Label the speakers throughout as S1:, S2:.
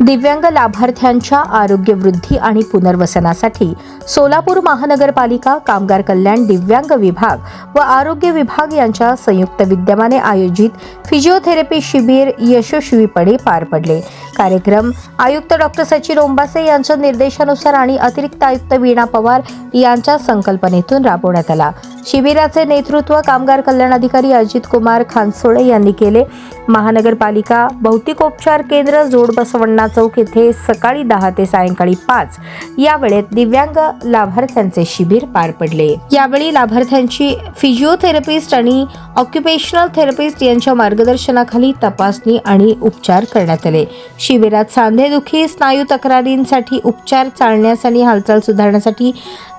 S1: दिव्यांग लाभार्थ्यांच्या आरोग्य वृद्धी आणि पुनर्वसनासाठी सोलापूर महानगरपालिका कामगार कल्याण दिव्यांग विभाग व आरोग्य विभाग यांच्या संयुक्त विद्यमाने आयोजित फिजिओथेरपी शिबिर यशस्वीपणे पार पडले. कार्यक्रम आयुक्त डॉक्टर सचिन ओंबासे यांच्या निर्देशानुसार आणि अतिरिक्त आयुक्त वीणा पवार यांच्या संकल्पनेतून राबवण्यात आला. शिबिराचे नेतृत्व कामगार कल्याण अधिकारी अजित कुमार खानसोळे यांनी केले. महानगरपालिका भौतिकोपचार केंद्र जोड बसवण्णा चौक येथे सकाळी दहा ते सायंकाळी पाच. या वेळेत दिव्यांग लाभार्थ्यांचे शिबिर पार पडले. यावेळी लाभार्थ्यांची फिजिओथेरपिस्ट आणि ऑक्युपेशनल थेरपिस्ट यांच्या मार्गदर्शनाखाली तपासणी आणि उपचार करण्यात आले. शिबिरात सांधेदुखी स्नायू तक्रारींसाठी उपचार चालण्यास आणि हालचाल सुधारण्यासाठी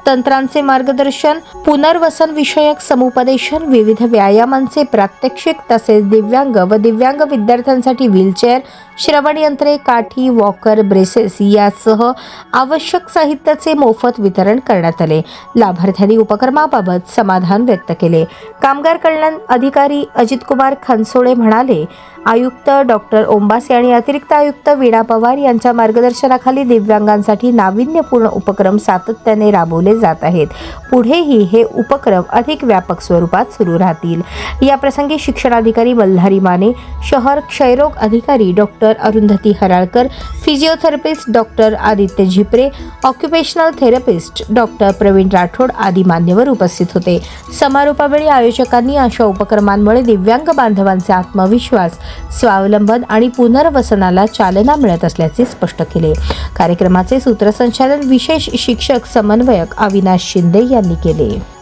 S1: तंत्रांचे मार्गदर्शन पुनर्वसन विषयक समुपदेशन विविध व्यायामांचे प्रात्यक्षिक तसेच दिव्यांग व दिव्यांग विद्यार्थ्यांसाठी व्हीलचेअर श्रवणयंत्रे काठी वॉकर ब्रेसेस यासह आवश्यक साहित्याचे मोफत वितरण करण्यात आले. लाभार्थ्यांनी उपक्रमाबाबत समाधान व्यक्त केले. कामगार कल्याण अधिकारी अजितकुमार खनसोळे म्हणाले आयुक्त डॉक्टर ओंबासे आणि अतिरिक्त आयुक्त वीणा पवार यांच्या मार्गदर्शनाखाली दिव्यांगांसाठी नाविन्यपूर्ण उपक्रम सातत्याने राबवले जात आहेत. पुढेही हे उपक्रम अधिक व्यापक स्वरूपात सुरू राहतील. या प्रसंगी शिक्षणाधिकारी मल्हारी माने शहर क्षयरोग अधिकारी doctor Arundhati Haralkar physiotherapist doctor Aditya Zipre occupational therapist doctor Pravin Rathod आदी मान्यवर उपस्थित होते. समारोपावेळी आयोजकांनी अशा उपक्रमांमुळे दिव्यांग बांधवांचे आत्मविश्वास स्वावलंबन आणि पुनर्वसनाला चालना मिळत असल्याचे स्पष्ट केले. कार्यक्रमाचे सूत्रसंचालन विशेष शिक्षक समन्वयक अविनाश शिंदे यांनी केले.